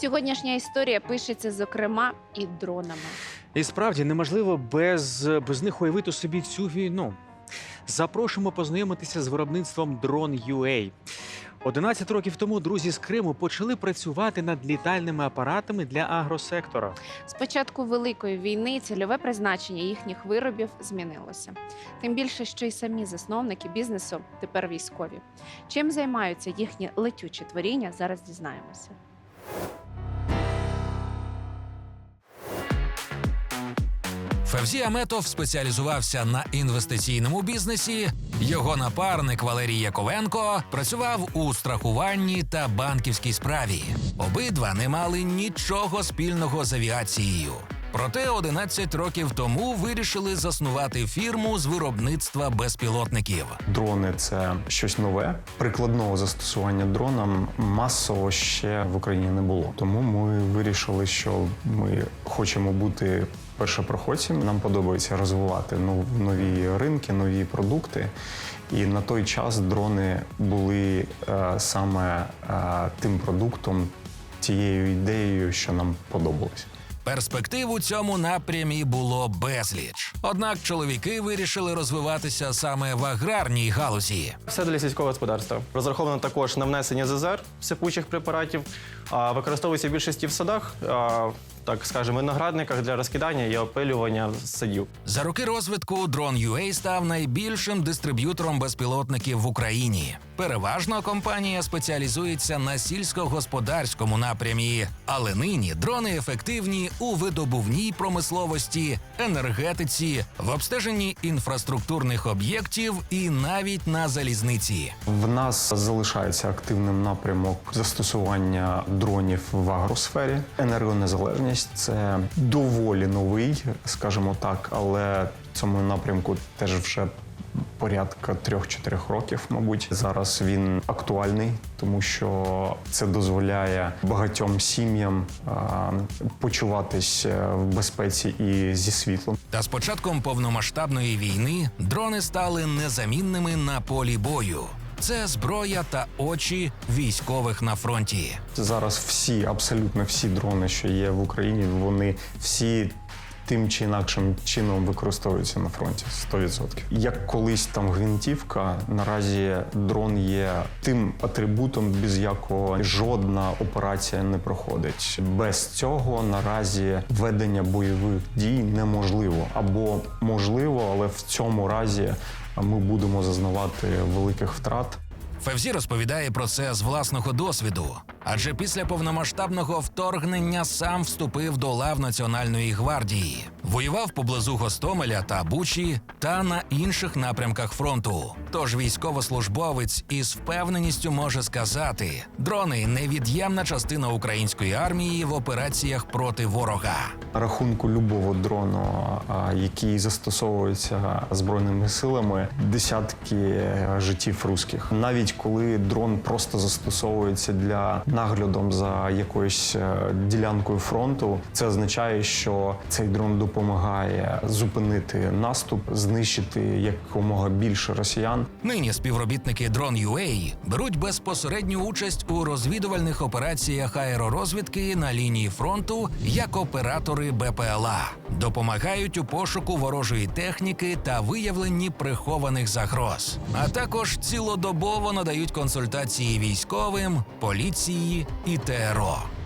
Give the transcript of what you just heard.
Сьогоднішня історія пишеться, зокрема, і дронами. І справді неможливо без, без них уявити собі цю війну. Запрошуємо познайомитися з виробництвом Drone.ua. 11 років тому друзі з Криму почали працювати над літальними апаратами для агросектора. З початку великої війни цільове призначення їхніх виробів змінилося. Тим більше, що й самі засновники бізнесу тепер військові. Чим займаються їхні летючі творіння? Зараз дізнаємося. Февзі Аметов спеціалізувався на інвестиційному бізнесі. Його напарник Валерій Яковенко працював у страхуванні та банківській справі. Обидва не мали нічого спільного з авіацією. Проте 11 років тому вирішили заснувати фірму з виробництва безпілотників. Дрони це щось нове. Прикладного застосування дронам масово ще в Україні не було. Тому ми вирішили, що ми хочемо бути першопроходцями. Нам подобається розвивати нов- нові ринки, нові продукти. І на той час дрони були е, саме е, тим продуктом, тією ідеєю, що нам подобалось. Перспектив у цьому напрямі було безліч. Однак чоловіки вирішили розвиватися саме в аграрній галузі. Все для сільського господарства. Розраховано також на внесення ЗЗР сипучих препаратів, використовується в більшості в садах, так скажемо, виноградниках для розкидання і опилювання садів. За роки розвитку Drone.ua став найбільшим дистриб'ютором безпілотників в Україні. Переважно компанія спеціалізується на сільськогосподарському напрямі, але нині дрони ефективні у видобувній промисловості, енергетиці, в обстеженні інфраструктурних об'єктів і навіть на залізниці. В нас залишається активним напрямок застосування дронів в агросфері. Енергонезалежність це доволі новий, скажімо так, але цьому напрямку теж вже. Порядка трьох-чотирьох років, мабуть, зараз він актуальний, тому що це дозволяє багатьом сім'ям а, почуватись е, в безпеці і зі світлом. Та з початком повномасштабної війни дрони стали незамінними на полі бою. Це зброя та очі військових на фронті. Зараз всі, абсолютно всі дрони, що є в Україні, вони всі тим чи інакшим чином використовуються на фронті 100%. Як колись там гвинтівка, наразі дрон є тим атрибутом, без якого жодна операція не проходить. Без цього наразі ведення бойових дій неможливо або можливо, але в цьому разі ми будемо зазнавати великих втрат. Февзі розповідає про це з власного досвіду, адже після повномасштабного вторгнення сам вступив до лав Національної гвардії, воював поблизу Гостомеля та Бучі та на інших напрямках фронту. Тож військовослужбовець із впевненістю може сказати: дрони невід'ємна частина української армії в операціях проти ворога. Рахунку любого дрону, який застосовується збройними силами, десятки життів русських. Навіть коли дрон просто застосовується для наглядом за якоюсь е, ділянкою фронту, це означає, що цей дрон допомагає зупинити наступ, знищити якомога більше росіян. Нині співробітники Drone.ua беруть безпосередню участь у розвідувальних операціях аеророзвідки на лінії фронту як оператори БПЛА, допомагають у пошуку ворожої техніки та виявленні прихованих загроз, а також цілодобово надають консультації військовим, поліції і ТРО.